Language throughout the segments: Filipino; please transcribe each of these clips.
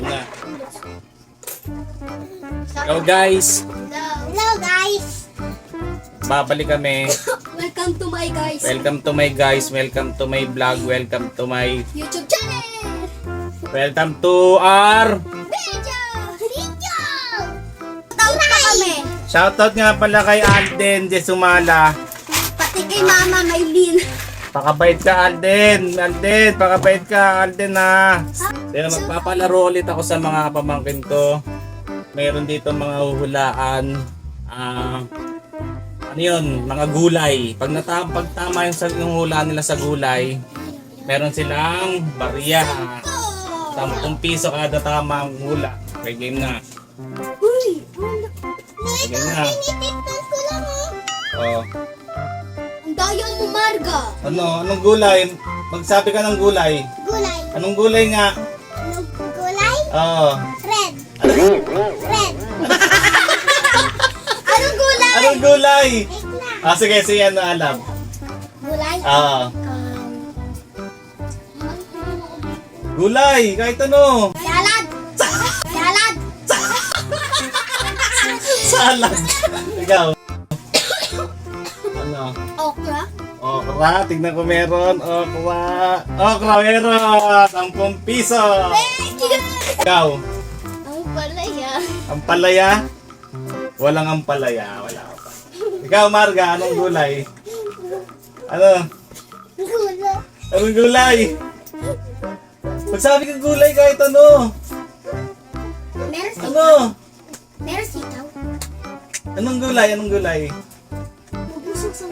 Game na. Hello guys, Hello guys! babalik kami. Welcome to my guys Welcome to my guys, welcome to my vlog, welcome to my YouTube channel! welcome to our Video! Video! Pa kami! Shoutout nga pala kay Alden de Sumala. Pati kay Mama Maylin. Pakabait ka Alden, Alden, pakabait ka Alden na. Pero magpapalaro ulit ako sa mga pamangkin ko. Meron dito mga huhulaan. Ah, ano yun? Mga gulay. Pag natama, pag tama yung, yung hula nila sa gulay, meron silang barya. Tampung piso kada tamang hula. May game na. Uy! May game na. Tinitikman ko lang oh. Oh. Ang daya mo, Marga. Ano? Anong gulay? Magsabi ka ng gulay. Gulay. Anong gulay nga? Ano gulay? Oo. Red. Red. Anong gulay? Anong gulay? Ah, sige, sige, ano alam? Gulay? Oo. Um, Gulay, kahit ano. salad. Salad. Salad. Ikaw. Okra, tignan ko meron. Okra. Okra, meron. Sampung piso. Thank you. Ikaw. Ang palaya. Ampalaya? Walang ampalaya. Wala ka pa. Ikaw, Marga, anong gulay? Ano? Gulay. Anong gulay? Magsabi kang gulay kahit ano. Meron sitaw. Ano? Meron sitaw. Anong gulay? Anong gulay?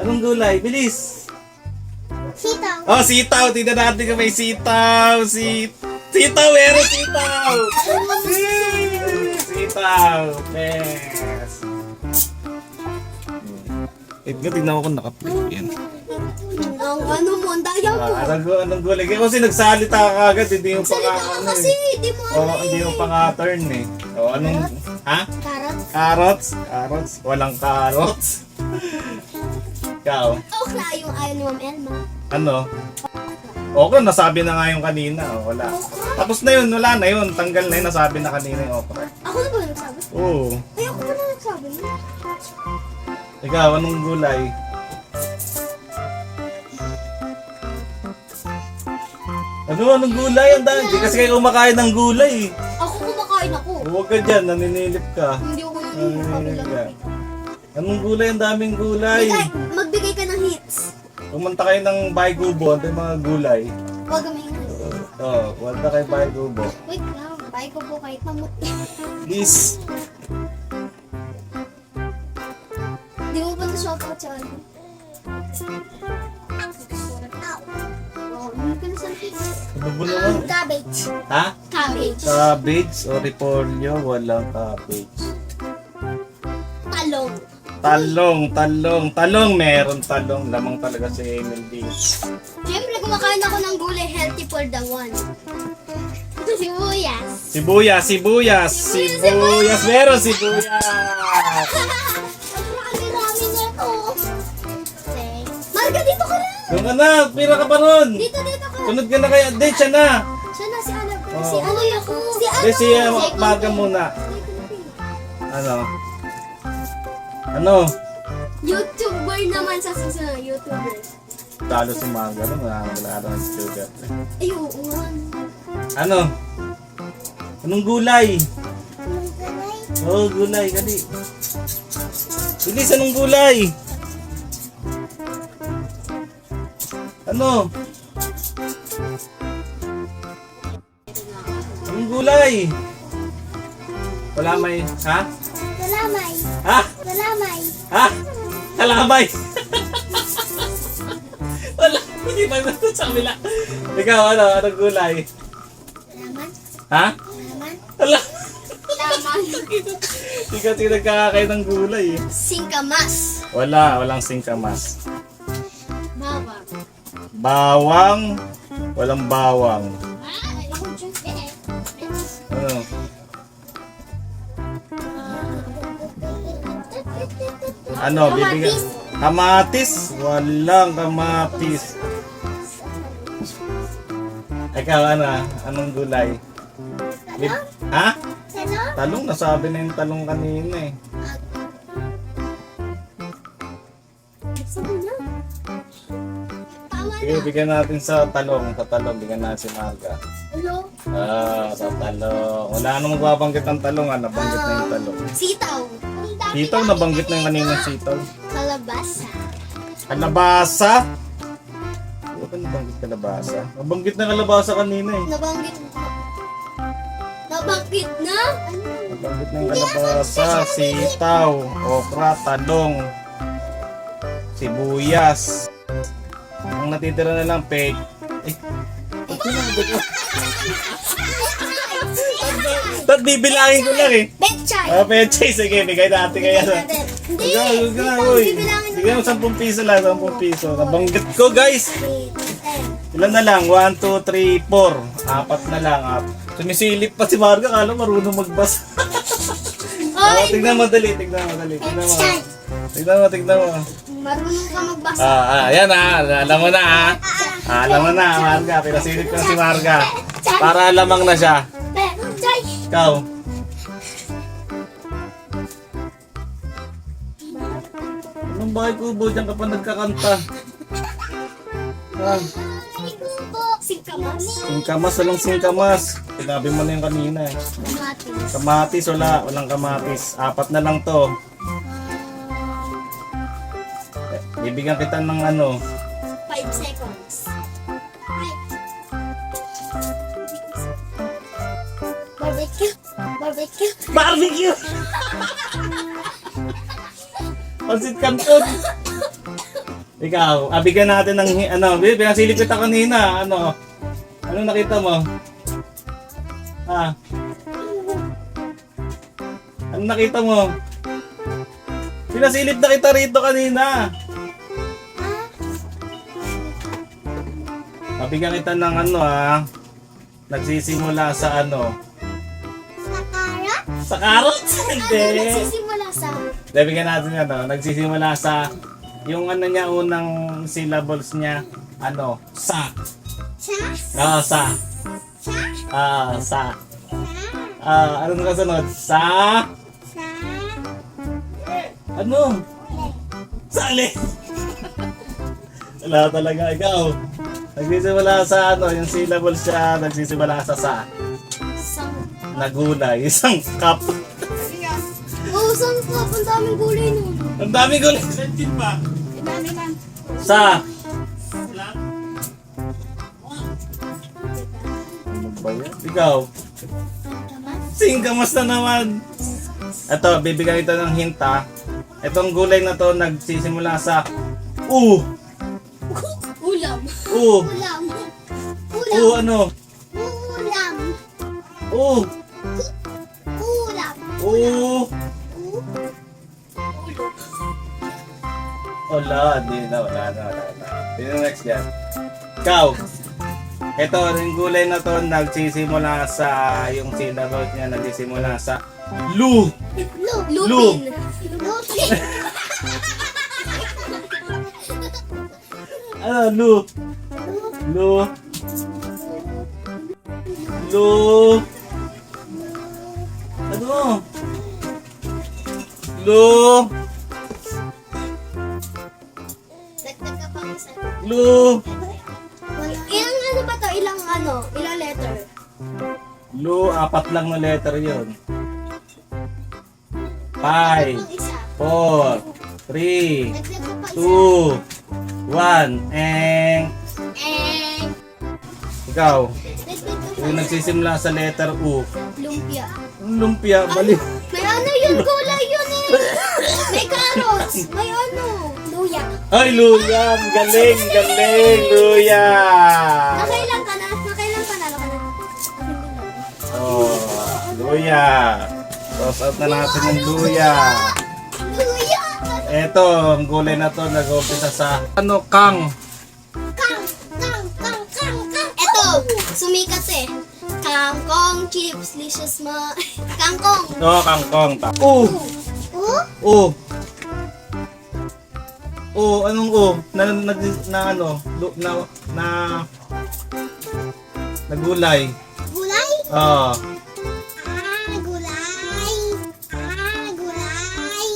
Anong gulay? Bilis! Oh, sitaw! Tignan natin kung may sitaw! Sit sitaw! Meron sitaw! Sitaw! Yes! Ito nga, tignan ko kung nakaplay yan. Ang ano mo, ang daya mo. Ah, anong, anong gulay? Kaya kasi nagsalita ka agad, hindi mo pa Salita nga ka ano kasi, eh. di mo ano hindi mo eh. pa nga turn eh. Oh, anong... Ha? Carrots. Carrots? Carrots? Walang carrots? Ikaw? Okra yung ayaw ni Ma'am Elma. Ano? Okra, nasabi na nga yung kanina. Oh, wala. Tapos na yun, wala na yun. Tanggal na yun, nasabi na kanina yung okra. Ako na ba nagsabi? Oo. Ay, ako na nagsabi. Ikaw, anong gulay? Ano, anong gulay? Ang dami. Hindi kasi kayo kumakain ng gulay. Ako kumakain ako. Huwag ka dyan, naninilip ka. Hindi ako Naninilip ka. nangyayari. Anong gulay? Ang daming gulay. Bigay, Kumanta kayo ng baygubo, ang mga gulay. Huwag kami hits. Oo, oh, kumanta kayo baygubo. Wait lang, ko po kahit mamut. Please. Di mo pa na-shoutout sa ano? Oh, hindi sa hits. Ano ba naman? Cabbage. Ha? Cabbage. Cabbage o repolyo? Walang cabbage. Talong. Talong, talong. Meron talong. Lamang talaga si Diaz. Siyempre, kumakain ako ng gulay healthy for the one. Ito sibuyas. Sibuyas, sibuyas, sibuyas. Meron sibuyas. Ang rami nito. Marga, dito ka na. Yung na, pira ka pa ron. Dito, dito ka. Sunod ka na kay Update siya na. Siya na, si ano. Oh. Si ano ako. Si ano. Kasi si uh, Maga muna. Ano? Ano? YouTuber naman sa susunod. YouTuber. Talo si Maga. Ano? Wala ka ng sugar. Ay, oo nga. Ano? Anong gulay? Oo, oh, gulay. Kali. Bilis, anong gulay? Ano? Anong gulay? Wala may... Ha? Kalamay. Ha? Kalamay. Ha? Kalamay! Wala, hindi pa na sa kabila. Ikaw, ano? Anong gulay? Laman. Ha? Laman. Wala. Laman. Hindi kasi nagkakakain ng gulay eh. Singkamas. Wala, walang singkamas. Bawang. Bawang, walang bawang. Ano, bibigyan? Kamatis? Walang kamatis. Ikaw, ano? Anong gulay? With- ha? Talong? Talong, nasabi na yung talong kanina eh. Sige, bigyan natin sa talong. Sa talong, bigyan natin si Marga. Hello? Ah, sa talong. Wala nang magbabanggit ng talong, ah. Nabanggit na yung talong. Sitaw. Sitaw, nabanggit na yung kanina sitaw. Kalabasa. Kalabasa? Ano ba nabanggit kalabasa? Nabanggit na kalabasa kanina eh. Nabanggit Nabanggit na? Nabanggit na yung kalabasa, sitaw, okra, talong, sibuyas. Ang natitira na lang, peg. Eh, yun ang ba't- bibilangin ko lang eh? Betchay. Ah, peche, sige, bigay natin kaya. Hindi. Huwag ka Bigyan mo 10 piso lang, 10 piso. Nabanggit ko, guys. Ilan na lang? 1, 2, 3, 4. Apat na lang. Ap. Sumisilip pa si Marga. Kala marunong magbasa. Oh, Oy! tignan mo dali, tignan mo dali. Tignan mo. Betchay. Tignan mo, tignan mo. Marunong ka magbasa. Ah, ah, yan ah. Alam mo na ah. Ah, alam mo na, Marga. Pinasilip ko si Marga. Para lamang na siya. Ikaw. Anong bahay kubo dyan ka pa nagkakanta? Ah, Singkamas. singkamas, walang singkamas. Sinabi mo na yung kanina eh. Kamatis. Kamatis, wala. Walang kamatis. Apat na lang to. Eh, Bibigyan kita ng ano. Five seconds. Barbecue. Pansit Canton. Ikaw, ah, bigyan natin ng, ano, bibigyan silip kita kanina, ano, ano nakita mo? Ah. Ano nakita mo? Pinasilip na kita rito kanina. Mabigyan kita ng ano ah. Nagsisimula sa ano? Sa carrot? Sa carrots? Ano Hindi. nagsisimula sa... Dahil bigyan natin ano, nagsisimula sa yung ano niya unang syllables niya ano, sa. Sa? Ah, sa. Sa? Ah, sa. Sa? Ah, ano na kasunod? Sa Sa? ano? Sali. Wala talaga ikaw. Nagsisimula sa ano, yung syllables siya, nagsisimula sa sa. Sa? Nagulay, isang cup. Oo, saan ka? Ang daming gulay nun. Ang dami gulay. Sentin pa. Ang dami lang. Sa. Ba? Ikaw. Singkamas na naman. Ito, bibigyan ito ng hinta. Itong gulay na to nagsisimula sa U. Ulam. U. Ulam. U ano? Ulam. U. Wala, hindi na, wala na, wala na. Sino next dyan? Ikaw. Ito, yung gulay na to nagsisimula sa, yung syllables niya nagsisimula sa Lu. Lu. Lu. Lupin. Lupin. Ano, Lu? Lu. Lu. Ano? Lu. Lu. Ilang ano ba to? Ilang ano? Ilang letter? Lu, apat lang na letter yun. Five, four, three, two, one, and Eh, ikaw, yung nagsisimula sa letter U. Lumpia. Lumpia, bali. May ano yun? Gulay yun eh. May carrots. May ano? Ay, luya! Ang Galing, galing, luya! Nakailan ka na? Nakailan panalo ka na? Oh, luya. Toss out na natin ng luya. Luya! Eto, ang gulay na to nag-umpisa sa ano, kang. Kang! Kang! Kang! Kang! Kang! Eto! Sumikat eh. Kangkong chips, licious ma... Kangkong! No, kangkong. Ta- U. Oh? U. O, anong O? Na, na, na ano? Na, na, na gulay. Gulay? Oo. Ah, gulay. Ah, gulay.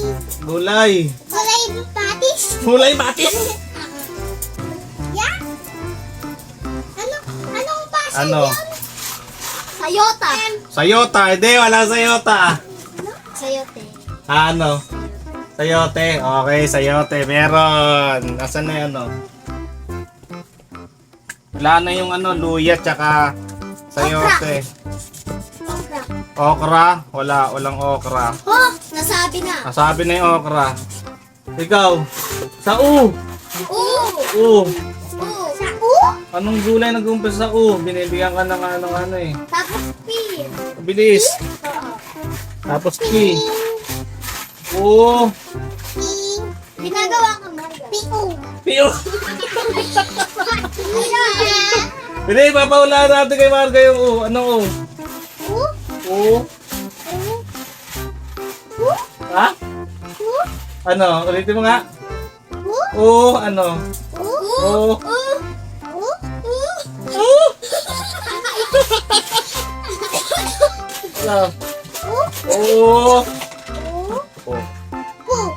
Gulay. Gulay patis. Gulay patis? yeah? Ano, anong pasa ano? yun? Sayota. Sayota. Hindi, wala sayota. Ano? Sayote. Ah, ano? Sayote. Okay, sayote. Meron. Asan na yung ano? Wala na yung ano, luya tsaka sayote. Okra. Okra? Wala, walang okra. Oh, nasabi na. Nasabi na yung okra. Ikaw, sa U. U. Oo. Sa U? Anong gulay nag-umpisa sa U? Binibigyan ka ng ano, ano eh. Tapos P. Bilis. Oo. Tapos P. U. P. Ginagawa ko Marga. P-O. P. U. Hindi, papaulaan natin kay Marga yung U. Anong U? U? U. U? Ha? U? Ano? Ulitin mo nga. U? U. Ano? U? U. U? U? U? U. Ano? U?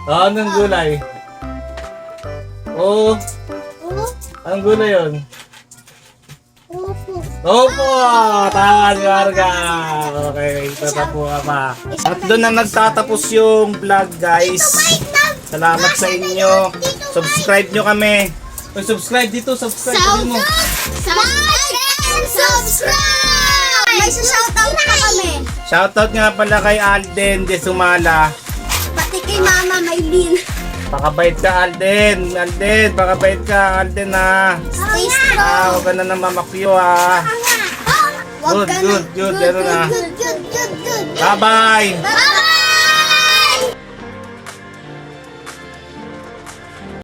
U? Anong gulay? U? Anong gulay yun? Upo. Opo! Tama si Marga! Okay, tatapo ka pa. At doon na nagtatapos yung vlog guys. Salamat sa inyo. Subscribe nyo kami. Pag subscribe dito, subscribe Shout mo. Like and subscribe! May shoutout na kami. Shoutout nga pala kay Alden de Sumala. Kay Mama Maylin. Pakabait ka Alden. Alden, pakabait ka Alden ha. Stay Ah, strong. huwag ka na nang mamakyo ha. Good, good, good, Good, ganun na. good, good, good, good, good. Bye-bye! Bye!